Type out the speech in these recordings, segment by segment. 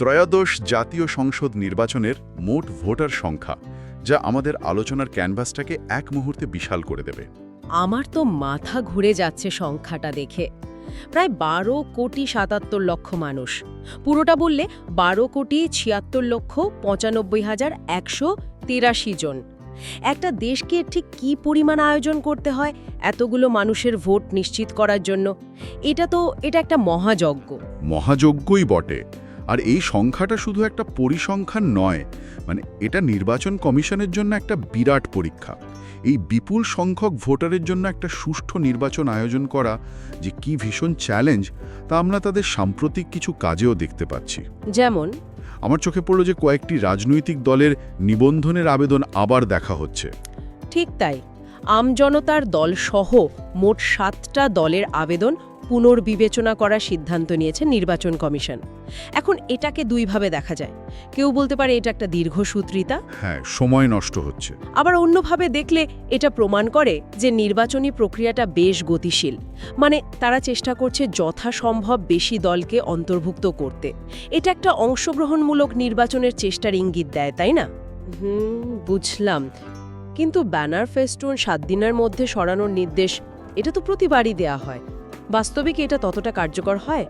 ত্রয়োদশ জাতীয় সংসদ নির্বাচনের মোট ভোটার সংখ্যা যা আমাদের আলোচনার ক্যানভাসটাকে এক মুহূর্তে বিশাল করে দেবে। আমার তো মাথা ঘুরে যাচ্ছে সংখ্যাটা দেখে। প্রায় বারো কোটি সাতাত্তর লক্ষ মানুষ। পুরোটা বললে বারো কোটি ছিয়াত্তর লক্ষ পঁচানব্বই হাজার একশো তিরাশি জন। একটা দেশকে ঠিক কী পরিমাণ আয়োজন করতে হয় এতগুলো মানুষের ভোট নিশ্চিত করার জন্য এটা তো এটা একটা মহাযজ্ঞ। মহাযজ্ঞই বটে। আর এই সংখ্যাটা শুধু একটা পরিসংখ্যান নয় মানে এটা নির্বাচন কমিশনের জন্য একটা বিরাট পরীক্ষা। এই বিপুল সংখ্যক ভোটারের জন্য একটা সুষ্ঠু নির্বাচন আয়োজন করা যে কি ভীষণ চ্যালেঞ্জ তা আমরা তাদের সাম্প্রতিক কিছু কাজেও দেখতে পাচ্ছি। যেমন? আমার চোখে পড়ল যে কয়েকটি রাজনৈতিক দলের নিবন্ধনের আবেদন আবার দেখা হচ্ছে। ঠিক তাই। আমজনতার দল সহ মোট সাতটা দলের আবেদন পুনর্বিবেচনা করার সিদ্ধান্ত নিয়েছে নির্বাচন কমিশন। এখন এটাকে দুইভাবে দেখা যায়। কেউ বলতে পারে এটা একটা দীর্ঘসূত্রিতা। হ্যাঁ সময় নষ্ট হচ্ছে। আবার অন্যভাবে দেখলে এটা প্রমাণ করে যে নির্বাচনী প্রক্রিয়াটা বেশ গতিশীল। মানে তারা চেষ্টা করছে যথাসম্ভব বেশি দলকে অন্তর্ভুক্ত করতে। এটা একটা অংশগ্রহণমূলক নির্বাচনের চেষ্টার ইঙ্গিত দেয় তাই না? হুম বুঝলাম। কিন্তু ব্যানার ফেস্টুন সাত দিনের মধ্যে সরানোর নির্দেশ এটা তো প্রতিবারই দেয়া হয়। বাস্তবে কি এটা ততটা কার্যকর হয়?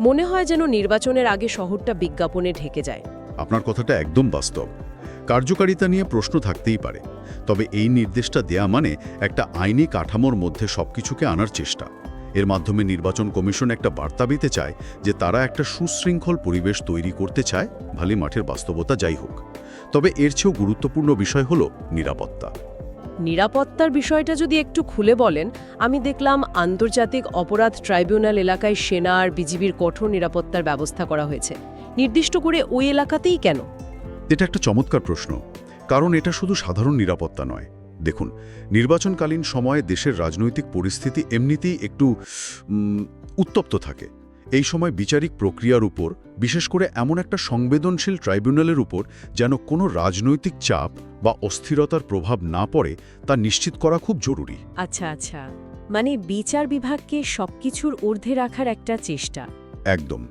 মনে হয় যেন নির্বাচনের আগে শহরটা বিজ্ঞাপনে ঢেকে যায়। আপনার কথাটা একদম বাস্তব। কার্যকারিতা নিয়ে প্রশ্ন থাকতেই পারে। তবে এই নির্দেশটা দেয়া মানে একটা আইনি কাঠামোর মধ্যে সবকিছুকে আনার চেষ্টা। এর মাধ্যমে নির্বাচন কমিশন একটা বার্তা দিতে চায় যে তারা একটা সুশৃঙ্খল পরিবেশ তৈরি করতে চায়, ভালি মাঠের বাস্তবতা যাই হোক। তবে এর চেয়েও গুরুত্বপূর্ণ বিষয় হল নিরাপত্তা। নিরাপত্তার বিষয়টা যদি একটু খুলে বলেন, আমি দেখলাম আন্তর্জাতিক অপরাধ ট্রাইব্যুনাল এলাকায় সেনা আর বিজিবির কঠোর নিরাপত্তার ব্যবস্থা করা হয়েছে। নির্দিষ্ট করে ওই এলাকাতেই কেন? এটা একটা চমৎকার প্রশ্ন, কারণ এটা শুধু সাধারণ নিরাপত্তা নয়। দেখুন, নির্বাচনকালীন সময়ে দেশের রাজনৈতিক পরিস্থিতি এমনিতেই একটু উত্তপ্ত থাকে। এই সময় বিচারিক প্রক্রিয়ার উপর, বিশেষ করে এমন একটা সংবেদনশীল ট্রাইব্যুনালের উপর, যেন কোনো রাজনৈতিক চাপ বা অস্থিরতার প্রভাব না পড়ে তা নিশ্চিত করা খুব জরুরি। আচ্ছা আচ্ছা। মানে বিচার বিভাগকে সবকিছুর ঊর্ধ্বে রাখার একটা চেষ্টা। একদম।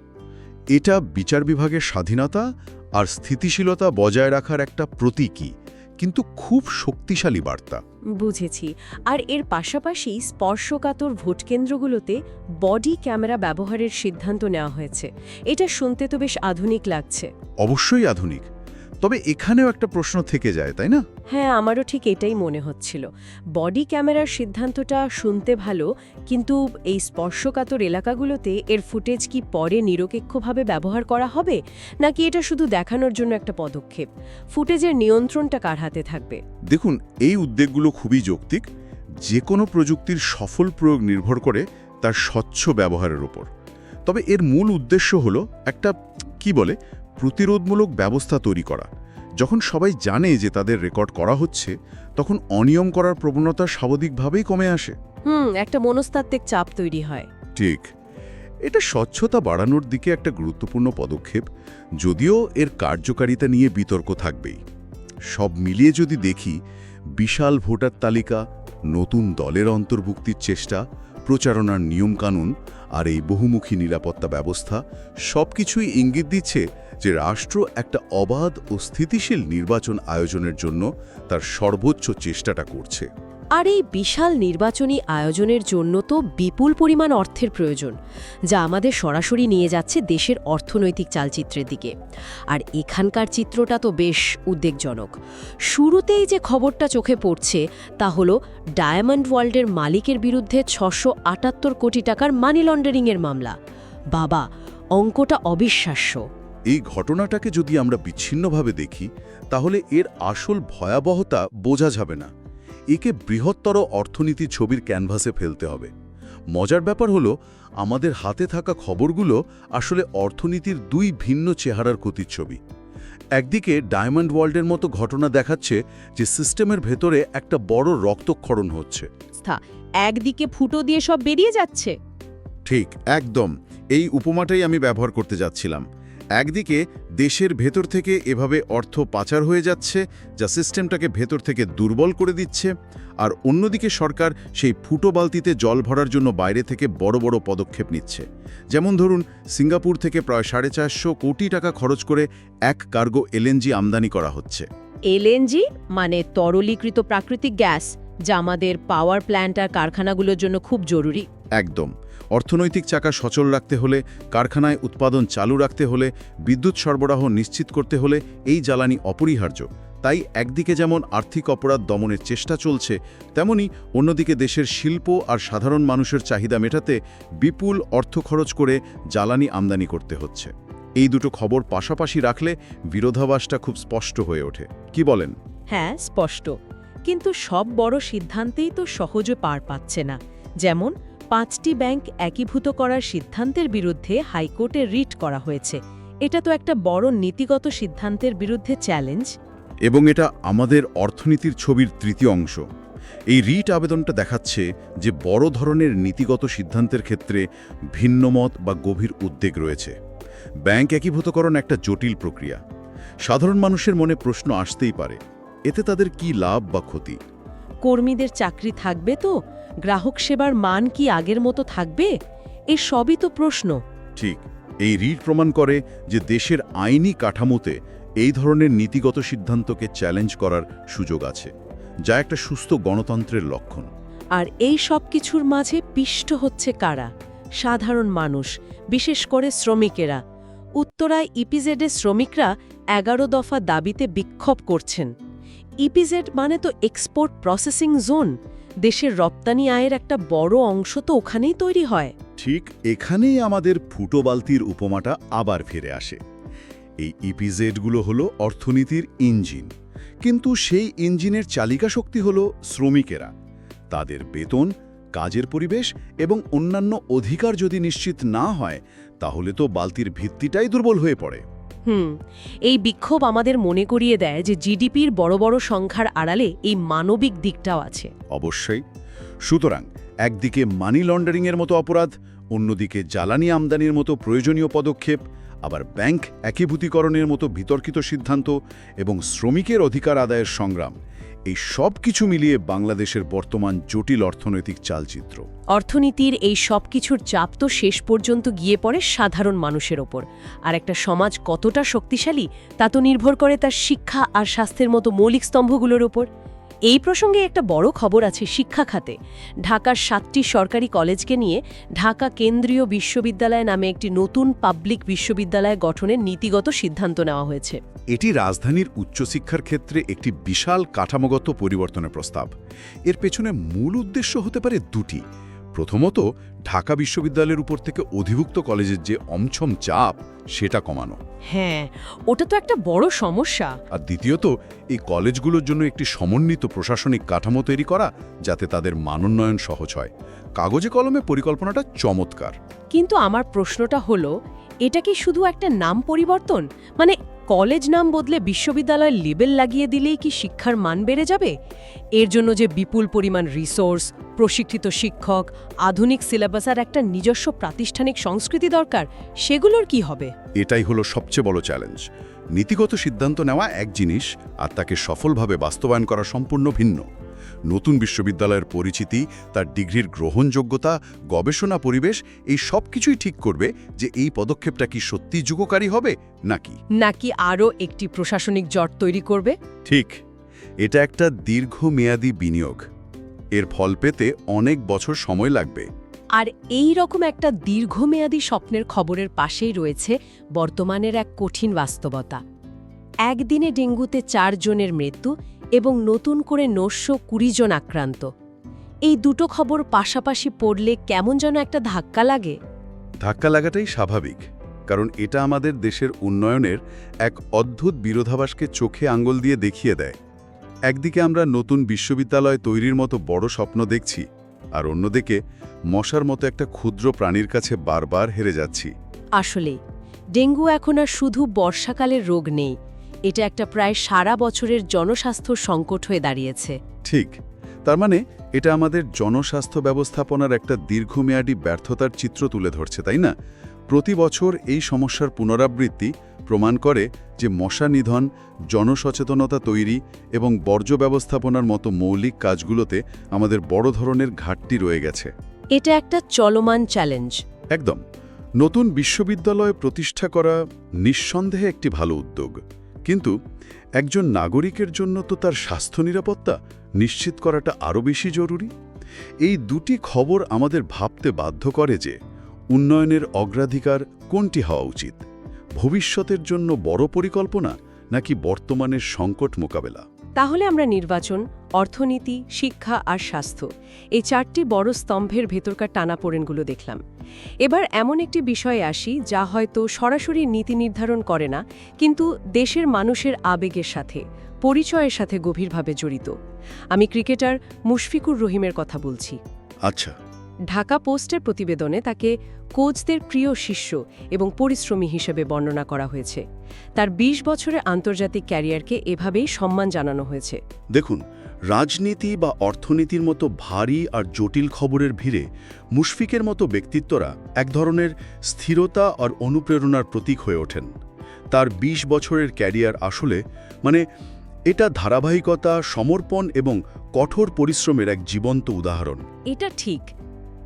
এটা বিচার বিভাগের স্বাধীনতা আর স্থিতিশীলতা বজায় রাখার একটা প্রতীকী কিন্তু খুব শক্তিশালী বার্তা। বুঝেছি। আর এর পাশাপাশি স্পর্শকাতর ভোটকেন্দ্রগুলোতে বডি ক্যামেরা ব্যবহারের সিদ্ধান্ত নেওয়া হয়েছে। এটা শুনতে তো বেশ আধুনিক লাগছে। অবশ্যই আধুনিক। তবে এখানেও একটা প্রশ্ন থেকে যায় তাই না? হ্যাঁ আমারও ঠিক এটাই মনে হচ্ছিল। বডি ক্যামেরার সিদ্ধান্তটা শুনতে ভালো কিন্তু এই স্পর্শকাতর এলাকাগুলোতে এর ফুটেজ কি পরে নিরপেক্ষভাবে ব্যবহার করা হবে? নাকি এটা শুধু দেখানোর জন্য একটা পদক্ষেপ? ফুটেজের নিয়ন্ত্রণটা কার হাতে থাকবে? দেখুন এই উদ্যোগগুলো খুবই যৌক্তিক। যে কোনো প্রযুক্তির সফল প্রয়োগ নির্ভর করে তার স্বচ্ছ ব্যবহারের ওপর। তবে এর মূল উদ্দেশ্য হলো একটা কি বলে প্রতিরোধমূলক ব্যবস্থা তৈরি করা। যখন সবাই জানে যে তাদের রেকর্ড করা হচ্ছে তখন অনিয়ম করার প্রবণতা স্বাভাবিকভাবেই কমে আসে। হুম একটা মনস্তাত্ত্বিক চাপ তৈরি হয়। ঠিক। এটা স্বচ্ছতা বাড়ানোর দিকে একটা গুরুত্বপূর্ণ পদক্ষেপ যদিও এর কার্যকারিতা নিয়ে বিতর্ক থাকবেই। সব মিলিয়ে যদি দেখি বিশাল ভোটার তালিকা নতুন দলের অন্তর্ভুক্তির চেষ্টা প্রচারণার নিয়মকানুন আর এই বহুমুখী নিরাপত্তা ব্যবস্থা সবকিছুই ইঙ্গিত দিচ্ছে যে রাষ্ট্র একটা অবাধ ও স্থিতিশীল নির্বাচন আয়োজনের জন্য তার সর্বোচ্চ চেষ্টাটা করছে। আর এই বিশাল নির্বাচনী আয়োজনের জন্য তো বিপুল পরিমাণ অর্থের প্রয়োজন, যা আমাদের সরাসরি নিয়ে যাচ্ছে দেশের অর্থনৈতিক চালচিত্রের দিকে। আর এখানকার চিত্রটা তো বেশ উদ্বেগজনক। শুরুতেই যে খবরটা চোখে পড়ছে, তা হলো ডায়মন্ড ওয়ার্ল্ডের মালিকের বিরুদ্ধে ছশো কোটি টাকার মানি লন্ডারিংয়ের মামলা। বাবা, অঙ্কটা অবিশ্বাস্য। এই ঘটনাটাকে যদি আমরা বিচ্ছিন্নভাবে দেখি তাহলে এর আসল ভয়াবহতা বোঝা যাবে না। একে বৃহত্তর অর্থনীতি ছবির ক্যানভাসে ফেলতে হবে। মজার ব্যাপার হলো আমাদের হাতে থাকা খবরগুলো আসলে অর্থনীতির দুই ভিন্ন চেহারার প্রতিচ্ছবি একদিকে ডায়মন্ড ওয়ার্ল্ডের মতো ঘটনা দেখাচ্ছে যে সিস্টেমের ভেতরে একটা বড় রক্তক্ষরণ হচ্ছে। একদিকে ফুটো দিয়ে সব বেরিয়ে যাচ্ছে। ঠিক একদম। এই উপমাটাই আমি ব্যবহার করতে যাচ্ছিলাম। একদিকে দেশের ভেতর থেকে এভাবে অর্থ পাচার হয়ে যাচ্ছে যা সিস্টেমটাকে ভেতর থেকে দুর্বল করে দিচ্ছে আর অন্যদিকে সরকার সেই ফুটো বালতিতে জল ভরার জন্য বাইরে থেকে বড় বড় পদক্ষেপ নিচ্ছে। যেমন ধরুন সিঙ্গাপুর থেকে প্রায় সাড়ে চারশো কোটি টাকা খরচ করে এক কার্গো এলএনজি আমদানি করা হচ্ছে। এলএনজি মানে তরলীকৃত প্রাকৃতিক গ্যাস যা আমাদের পাওয়ার প্ল্যান্ট আর কারখানাগুলোর জন্য খুব জরুরি। একদম। অর্থনৈতিক চাকা সচল রাখতে হলে, কারখানায় উৎপাদন চালু রাখতে হলে, বিদ্যুৎ সরবরাহ নিশ্চিত করতে হলে এই জ্বালানি অপরিহার্য। তাই একদিকে যেমন আর্থিক অপরাধ দমনের চেষ্টা চলছে, তেমনি অন্যদিকে দেশের শিল্প আর সাধারণ মানুষের চাহিদা মেটাতে বিপুল অর্থ খরচ করে জ্বালানি আমদানি করতে হচ্ছে। এই দুটো খবর পাশাপাশি রাখলে বিরোধাভাসটা খুব স্পষ্ট হয়ে ওঠে। কি বলেন? হ্যাঁ স্পষ্ট। কিন্তু সব বড় সিদ্ধান্তেই তো সহজে পার পাচ্ছে না। যেমন পাঁচটি ব্যাংক একীভূত করার সিদ্ধান্তের বিরুদ্ধে হাইকোর্টে রিট করা হয়েছে। এটা তো একটা বড় নীতিগত সিদ্ধান্তের বিরুদ্ধে চ্যালেঞ্জ। এবং এটা আমাদের অর্থনীতির ছবির তৃতীয় অংশ। এই রিট আবেদনটা দেখাচ্ছে যে বড় ধরনের নীতিগত সিদ্ধান্তের ক্ষেত্রে ভিন্নমত বা গভীর উদ্বেগ রয়েছে। ব্যাংক একীভূতকরণ একটা জটিল প্রক্রিয়া। সাধারণ মানুষের মনে প্রশ্ন আসতেই পারে এতে তাদের কি লাভ বা ক্ষতি? কর্মীদের চাকরি থাকবে তো? গ্রাহক সেবার মান কি আগের মতো থাকবে? এ সবই তো প্রশ্ন। ঠিক এই রিট প্রমাণ করে যে দেশের আইনি কাঠামোতে এই ধরনের নীতিগত সিদ্ধান্তকে চ্যালেঞ্জ করার সুযোগ আছে যা একটা সুস্থ গণতন্ত্রের লক্ষণ। আর এই সব কিছুর মাঝে পিষ্ট হচ্ছে কারা? সাধারণ মানুষ বিশেষ করে শ্রমিকেরা। উত্তরায় ইপিজেডে শ্রমিকরা এগারো দফা দাবিতে বিক্ষোভ করছেন। ইপিজেড মানে তো এক্সপোর্ট প্রসেসিং জোন দেশের রপ্তানি আয়ের একটা বড় অংশ তো ওখানেই তৈরি হয়। ঠিক এখানেই আমাদের ফুটো বালতির উপমাটা আবার ফিরে আসে। এই ইপিজেডগুলো হলো অর্থনীতির ইঞ্জিন। কিন্তু সেই ইঞ্জিনের চালিকা শক্তি হলো শ্রমিকেরা। তাদের বেতন, কাজের পরিবেশ এবং অন্যান্য অধিকার যদি নিশ্চিত না হয়, তাহলে তো বালতির ভিত্তিটাই দুর্বল হয়ে পড়ে। হুম, এই বিক্ষোভ আমাদের মনে করিয়ে দেয় যে জিডিপির বড় বড় সংখ্যার আড়ালে এই মানবিক দিকটাও আছে। অবশ্যই। সুতরাং একদিকে মানি লন্ডারিংয়ের মতো অপরাধ, অন্যদিকে জ্বালানি আমদানির মতো প্রয়োজনীয় পদক্ষেপ, আবার ব্যাংক একীভূতিকরণের মতো বিতর্কিত সিদ্ধান্ত এবং শ্রমিকের অধিকার আদায়ের সংগ্রাম। এই সব কিছু মিলিয়ে বাংলাদেশের বর্তমান জটিল অর্থনৈতিক চালচিত্র। অর্থনীতির এই সব কিছুর চাপ তো শেষ পর্যন্ত গিয়ে পড়ে সাধারণ মানুষের ওপর। আর একটা সমাজ কতটা শক্তিশালী তা তো নির্ভর করে তার শিক্ষা আর স্বাস্থ্যের মতো মৌলিক স্তম্ভগুলোর ওপর। এই প্রসঙ্গে একটা বড় খবর আছে শিক্ষা খাতে। ঢাকার সাতটি সরকারি কলেজকে নিয়ে ঢাকা কেন্দ্রীয় বিশ্ববিদ্যালয় নামে একটি নতুন পাবলিক বিশ্ববিদ্যালয় গঠনের নীতিগত সিদ্ধান্ত নেওয়া হয়েছে। এটি রাজধানীর উচ্চশিক্ষার ক্ষেত্রে একটি বিশাল কাঠামোগত পরিবর্তনের প্রস্তাব। এর পেছনে মূল উদ্দেশ্য হতে পারে দুটি। প্রথমত, ঢাকা বিশ্ববিদ্যালয়ের উপর থেকে অধিভুক্ত কলেজের যে অমছম চাপ সেটা কমানো। হ্যাঁ ওটা তো একটা বড় সমস্যা। আর দ্বিতীয়ত এই কলেজগুলোর জন্য একটি সমন্বিত প্রশাসনিক কাঠামো তৈরি করা যাতে তাদের মানোন্নয়ন সহজ হয়। কাগজে কলমে পরিকল্পনাটা চমৎকার। কিন্তু আমার প্রশ্নটা হলো এটা কি শুধু একটা নাম পরিবর্তন? মানে কলেজ নাম বদলে বিশ্ববিদ্যালয়ের লেবেল লাগিয়ে দিলেই কি শিক্ষার মান বেড়ে যাবে? এর জন্য যে বিপুল পরিমাণ রিসোর্স প্রশিক্ষিত শিক্ষক, আধুনিক সিলেবাস আর একটা নিজস্ব প্রাতিষ্ঠানিক সংস্কৃতি দরকার, সেগুলোর কি হবে? এটাই হলো সবচেয়ে বড় চ্যালেঞ্জ নীতিগত সিদ্ধান্ত নেওয়া এক জিনিস আর তাকে সফলভাবে বাস্তবায়ন করা সম্পূর্ণ ভিন্ন। নতুন বিশ্ববিদ্যালয়ের পরিচিতি তার ডিগ্রির গ্রহণযোগ্যতা গবেষণা পরিবেশ এই সব কিছুই ঠিক করবে যে এই পদক্ষেপটা কি সত্যি যুগকারী হবে নাকি? নাকি আরও একটি প্রশাসনিক জট তৈরি করবে? ঠিক। এটা একটা দীর্ঘমেয়াদী বিনিয়োগ। এর ফল পেতে অনেক বছর সময় লাগবে। আর এই রকম একটা দীর্ঘমেয়াদী স্বপ্নের খবরের পাশেই রয়েছে বর্তমানের এক কঠিন বাস্তবতা। একদিনে ডেঙ্গুতে চারজনের মৃত্যু এবং নতুন করে নশো কুড়ি জন আক্রান্ত। এই দুটো খবর পাশাপাশি পড়লে কেমন যেন একটা ধাক্কা লাগে? ধাক্কা লাগাটাই স্বাভাবিক কারণ এটা আমাদের দেশের উন্নয়নের এক অদ্ভুত বিরোধাবাসকে চোখে আঙ্গুল দিয়ে দেখিয়ে দেয়। একদিকে আমরা নতুন বিশ্ববিদ্যালয় তৈরির মতো বড় স্বপ্ন দেখছি আর অন্যদিকে মশার মতো একটা ক্ষুদ্র প্রাণীর কাছে বারবার হেরে যাচ্ছি। আসলে ডেঙ্গু এখন আর শুধু বর্ষাকালের রোগ নেই এটা একটা প্রায় সারা বছরের জনস্বাস্থ্য সংকট হয়ে দাঁড়িয়েছে। ঠিক। তার মানে এটা আমাদের জনস্বাস্থ্য ব্যবস্থাপনার একটা দীর্ঘমেয়াদী ব্যর্থতার চিত্র তুলে ধরছে তাই না? প্রতি বছর এই সমস্যার পুনরাবৃত্তি প্রমাণ করে যে মশা নিধন জনসচেতনতা তৈরি এবং বর্জ্য ব্যবস্থাপনার মতো মৌলিক কাজগুলোতে আমাদের বড় ধরনের ঘাটতি রয়ে গেছে। এটা একটা চলমান চ্যালেঞ্জ। একদম। নতুন বিশ্ববিদ্যালয় প্রতিষ্ঠা করা নিঃসন্দেহে একটি ভালো উদ্যোগ। কিন্তু একজন নাগরিকের জন্য তো তার স্বাস্থ্য নিরাপত্তা নিশ্চিত করাটা আরও বেশি জরুরি। এই দুটি খবর আমাদের ভাবতে বাধ্য করে যে উন্নয়নের অগ্রাধিকার কোনটি হওয়া উচিত, ভবিষ্যতের জন্য বড় পরিকল্পনা নাকি বর্তমানের সংকট মোকাবেলা। তাহলে আমরা নির্বাচন, অর্থনীতি, শিক্ষা আর স্বাস্থ্য। এই চারটি বড় স্তম্ভের ভেতরকার টানাপোড়েনগুলো দেখলাম। এবার এমন একটি বিষয়ে আসি, যা হয়তো সরাসরি নীতি নির্ধারণ করে না, কিন্তু দেশের মানুষের আবেগের সাথে, পরিচয়ের সাথে গভীরভাবে জড়িত। আমি ক্রিকেটার মুশফিকুর রহিমের কথা বলছি। আচ্ছা। ঢাকা পোস্টের প্রতিবেদনে তাকে কোচদের প্রিয় শিষ্য এবং পরিশ্রমী হিসেবে বর্ণনা করা হয়েছে। তার ২০ বছরের আন্তর্জাতিক ক্যারিয়ারকে এভাবেই সম্মান জানানো হয়েছে। দেখুন রাজনীতি বা অর্থনীতির মতো ভারী আর জটিল খবরের ভিড়ে মুশফিকের মতো ব্যক্তিত্বরা এক ধরনের স্থিরতা আর অনুপ্রেরণার প্রতীক হয়ে ওঠেন। তার ২০ বছরের ক্যারিয়ার আসলে মানে এটা ধারাবাহিকতা সমর্পণ এবং কঠোর পরিশ্রমের এক জীবন্ত উদাহরণ। এটা ঠিক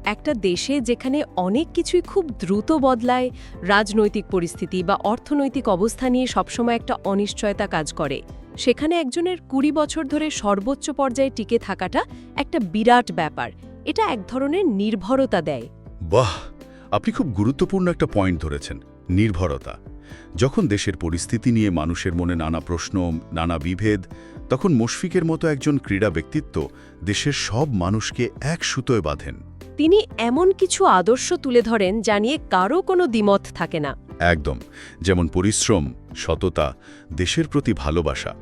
একটা দেশে যেখানে অনেক কিছুই খুব দ্রুত বদলায়, রাজনৈতিক পরিস্থিতি বা অর্থনৈতিক অবস্থা নিয়ে সবসময় একটা অনিশ্চয়তা কাজ করে। সেখানে একজনের কুড়ি বছর ধরে সর্বোচ্চ পর্যায়ে টিকে থাকাটা একটা বিরাট ব্যাপার। এটা এক ধরনের নির্ভরতা দেয়। বাহ! আপনি খুব গুরুত্বপূর্ণ একটা পয়েন্ট ধরেছেন, নির্ভরতা। যখন দেশের পরিস্থিতি নিয়ে মানুষের মনে নানা প্রশ্ন, নানা বিভেদ, তখন মুশফিকের মতো একজন ক্রীড়া ব্যক্তিত্ব দেশের সব মানুষকে এক সুতোয় বাঁধেন। তিনি এমন কিছু আদর্শ তুলে ধরেন যা নিয়ে কারও কোনো দ্বিমত থাকে না। একদম, যেমন পরিশ্রম, সততা, দেশের প্রতি ভালোবাসা।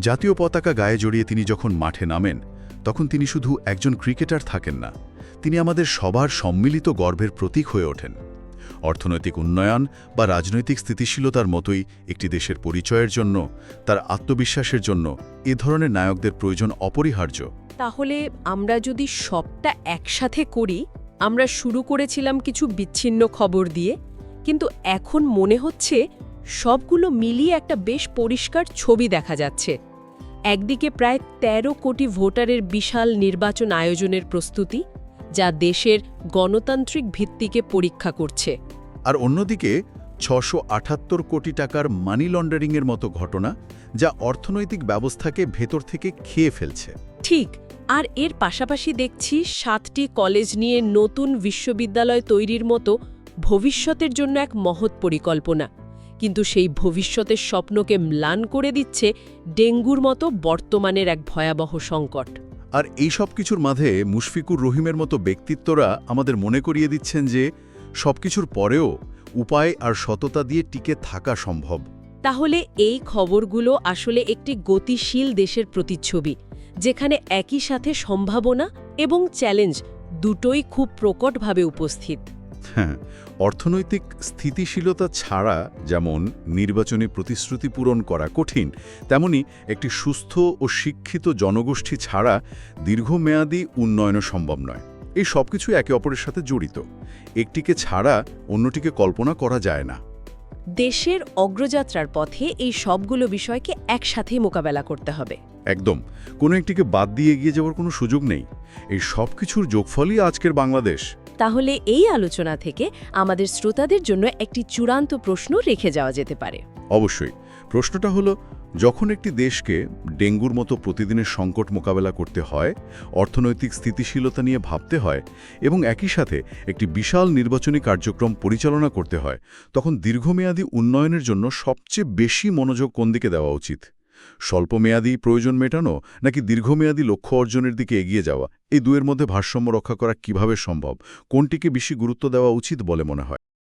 জাতীয় পতাকা গায়ে জড়িয়ে তিনি যখন মাঠে নামেন, তখন তিনি শুধু একজন ক্রিকেটার থাকেন না, তিনি আমাদের সবার সম্মিলিত গর্বের প্রতীক হয়ে ওঠেন। অর্থনৈতিক উন্নয়ন বা রাজনৈতিক স্থিতিশীলতার মতোই একটি দেশের পরিচয়ের জন্য, তার আত্মবিশ্বাসের জন্য এ ধরনের নায়কদের প্রয়োজন অপরিহার্য। তাহলে আমরা যদি সবটা একসাথে করি, আমরা শুরু করেছিলাম কিছু বিচ্ছিন্ন খবর দিয়ে, কিন্তু এখন মনে হচ্ছে সবগুলো মিলিয়ে একটা বেশ পরিষ্কার ছবি দেখা যাচ্ছে। একদিকে প্রায় ১৩ কোটি ভোটারের বিশাল নির্বাচন আয়োজনের প্রস্তুতি যা দেশের গণতান্ত্রিক ভিত্তিকে পরীক্ষা করছে। আর অন্যদিকে ছশো আঠাত্তর কোটি টাকার মানি লন্ডারিংয়ের মতো ঘটনা যা অর্থনৈতিক ব্যবস্থাকে ভেতর থেকে খেয়ে ফেলছে। ঠিক আর এর পাশাপাশি দেখছি সাতটি কলেজ নিয়ে নতুন বিশ্ববিদ্যালয় তৈরির মতো ভবিষ্যতের জন্য এক মহৎ পরিকল্পনা। কিন্তু সেই ভবিষ্যতের স্বপ্নকে ম্লান করে দিচ্ছে ডেঙ্গুর মতো বর্তমানের এক ভয়াবহ সংকট। আর এই সব কিছুর মাঝে মুশফিকুর রহিমের মতো ব্যক্তিত্বরা আমাদের মনে করিয়ে দিচ্ছেন যে সব কিছুর পরেও উপায় আর সততা দিয়ে টিকে থাকা সম্ভব। তাহলে এই খবরগুলো আসলে একটি গতিশীল দেশের প্রতিচ্ছবি যেখানে একই সাথে সম্ভাবনা এবং চ্যালেঞ্জ দুটোই খুব প্রকটভাবে উপস্থিত। হ্যাঁ অর্থনৈতিক স্থিতিশীলতা ছাড়া যেমন নির্বাচনী প্রতিশ্রুতি পূরণ করা কঠিন তেমনি একটি সুস্থ ও শিক্ষিত জনগোষ্ঠী ছাড়া দীর্ঘমেয়াদী উন্নয়নও সম্ভব নয়। এই সব কিছু একে অপরের সাথে জড়িত। একটিকে ছাড়া অন্যটিকে কল্পনা করা যায় না। দেশের অগ্রযাত্রার পথে এই সবগুলো বিষয়কে একসাথেই মোকাবেলা করতে হবে। একদম। কোনো একটিকে বাদ দিয়ে এগিয়ে যাওয়ার কোনো সুযোগ নেই। এই সব কিছুর যোগফলই আজকের বাংলাদেশ। তাহলে এই আলোচনা থেকে আমাদের শ্রোতাদের জন্য একটি চূড়ান্ত প্রশ্ন রেখে যাওয়া যেতে পারে। অবশ্যই। প্রশ্নটা হলো, যখন একটি দেশকে ডেঙ্গুর মতো প্রতিদিনের সংকট মোকাবেলা করতে হয়, অর্থনৈতিক স্থিতিশীলতা নিয়ে ভাবতে হয় এবং একই সাথে একটি বিশাল নির্বাচনী কার্যক্রম পরিচালনা করতে হয়, তখন দীর্ঘমেয়াদী উন্নয়নের জন্য সবচেয়ে বেশি মনোযোগ কোন দিকে দেওয়া উচিত? স্বল্পমেয়াদী প্রয়োজন মেটানো নাকি দীর্ঘমেয়াদী লক্ষ্য অর্জনের দিকে এগিয়ে যাওয়া? এই দুয়ের মধ্যে ভারসাম্য রক্ষা করা কীভাবে সম্ভব? কোনটিকে বেশি গুরুত্ব দেওয়া উচিত বলে মনে হয়?